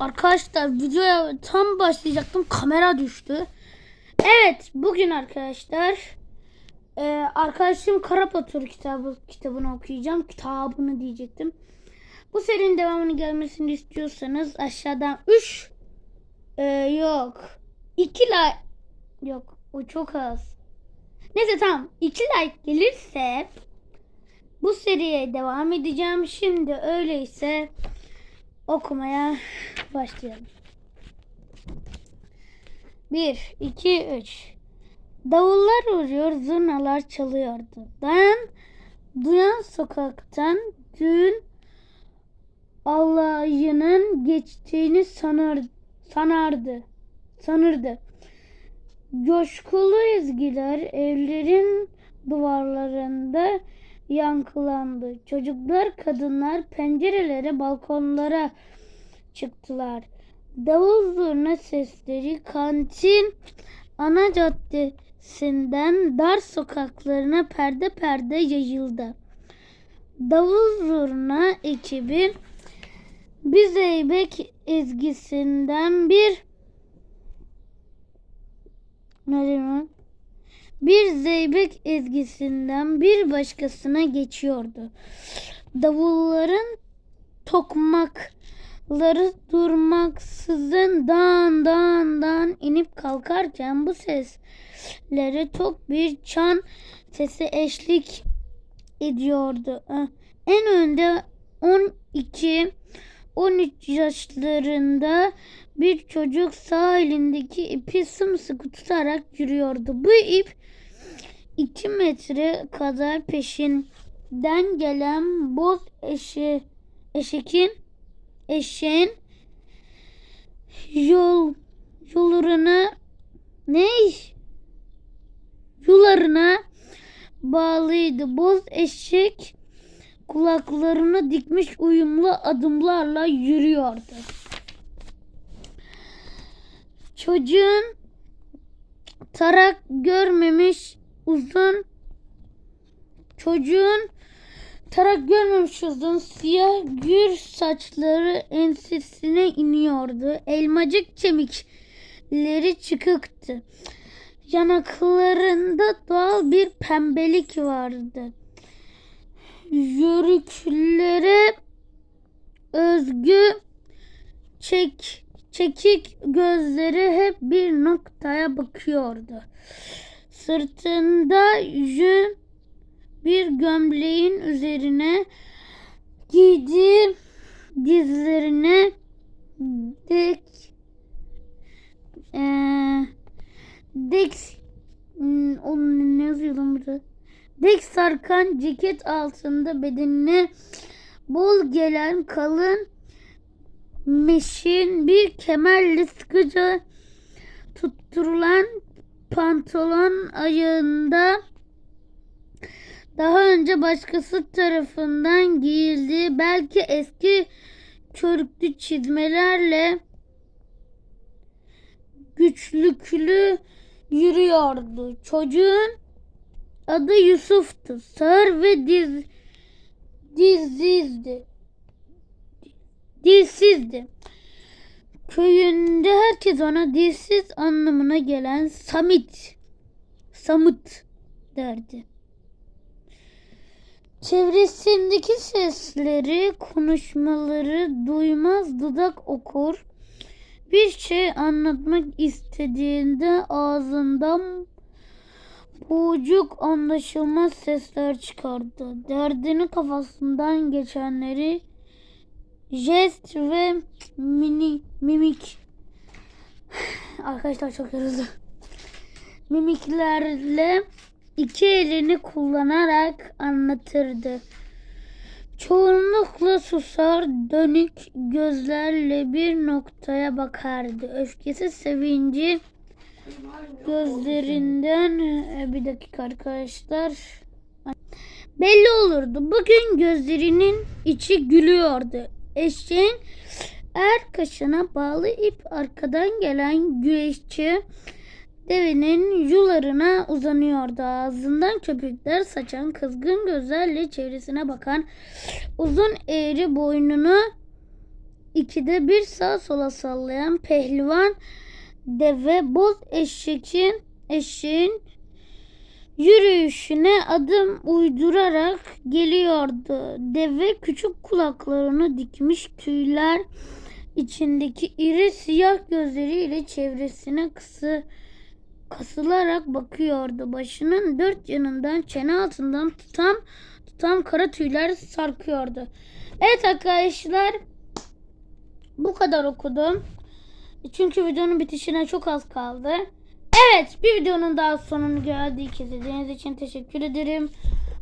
Arkadaşlar videoya tam başlayacaktım. Kamera düştü. Evet bugün arkadaşlar e, arkadaşım Karapatur kitabı kitabını okuyacağım. Kitabını diyecektim. Bu serinin devamını gelmesini istiyorsanız aşağıdan 3 yok 2 like yok o çok az. Neyse tamam 2 like gelirse bu seriye devam edeceğim. Şimdi öyleyse okumaya başlayalım. 1, 2, 3. Davullar vuruyor, zurnalar çalıyordu. Ben duyan sokaktan dün alayının geçtiğini sanar, sanardı. Sanırdı. Coşkulu ezgiler evlerin duvarlarında yankılandı. Çocuklar, kadınlar pencerelere, balkonlara çıktılar. Davul zurna sesleri kantin ana caddesinden dar sokaklarına perde perde yayıldı. Davul zurna ekibi bir zeybek ezgisinden bir ne diyeyim? Bir zeybek ezgisinden bir başkasına geçiyordu. Davulların tokmakları durmaksızın dağın dağın dağın inip kalkarken bu seslere tok bir çan sesi eşlik ediyordu. En önde 12 13 yaşlarında bir çocuk sağ elindeki ipi sımsıkı tutarak yürüyordu. Bu ip 2 metre kadar peşinden gelen boz eşe, eşekin eşeğin yol yollarına ne yularına bağlıydı. Boz eşek kulaklarını dikmiş uyumlu adımlarla yürüyordu. Çocuğun tarak görmemiş uzun çocuğun tarak görmemiş uzun siyah gür saçları ensesine iniyordu. Elmacık kemikleri çıkıktı. Yanaklarında doğal bir pembelik vardı. Yörüklere özgü çek çekik gözleri hep bir noktaya bakıyordu. Sırtında yün bir gömleğin üzerine giydiği dizlerine dek ee, dek hmm, onun ne yazıyor lan burada? Dek sarkan ceket altında bedenine bol gelen kalın meşin bir kemerle sıkıca tutturulan pantolon ayağında daha önce başkası tarafından giyildiği belki eski körüklü çizmelerle güçlüklü yürüyordu. Çocuğun adı Yusuf'tu. Sağır ve diz, dizsizdi. Dilsizdi. Köyünde herkes ona dilsiz anlamına gelen Samit, Samut derdi. Çevresindeki sesleri, konuşmaları duymaz dudak okur. Bir şey anlatmak istediğinde ağzından buğcuk anlaşılmaz sesler çıkardı. Derdini kafasından geçenleri jest ve mini mimik arkadaşlar çok yoruldum. Mimiklerle iki elini kullanarak anlatırdı. Çoğunlukla susar, dönük gözlerle bir noktaya bakardı. Öfkesi, sevinci gözlerinden e, bir dakika arkadaşlar belli olurdu. Bugün gözlerinin içi gülüyordu. Eşeğin er kaşına bağlı ip arkadan gelen güreşçi Devenin yularına uzanıyordu. Ağzından köpükler saçan kızgın gözlerle çevresine bakan uzun eğri boynunu ikide bir sağa sola sallayan pehlivan deve boz eşeğin eşeğin yürüyüşüne adım uydurarak geliyordu. Deve küçük kulaklarını dikmiş tüyler içindeki iri siyah gözleriyle çevresine kısı kasılarak bakıyordu. Başının dört yanından çene altından tutam tutam kara tüyler sarkıyordu. Evet arkadaşlar bu kadar okudum. Çünkü videonun bitişine çok az kaldı. Evet bir videonun daha sonunu geldik. İzlediğiniz için teşekkür ederim.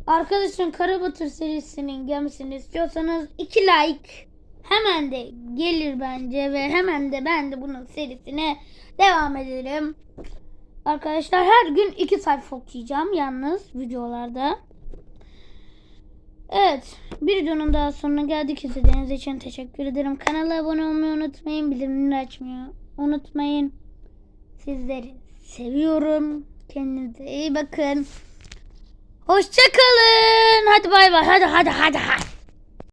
Arkadaşım Karabatır serisinin gelmesini istiyorsanız 2 like hemen de gelir bence ve hemen de ben de bunun serisine devam ederim. Arkadaşlar her gün 2 sayfa okuyacağım yalnız videolarda. Evet bir videonun daha sonuna geldik. İzlediğiniz için teşekkür ederim. Kanala abone olmayı unutmayın. Bildirimleri açmayı unutmayın. Sizleri seviyorum. Kendinize iyi bakın. Hoşçakalın. Hadi bay bay. Hadi hadi hadi hadi.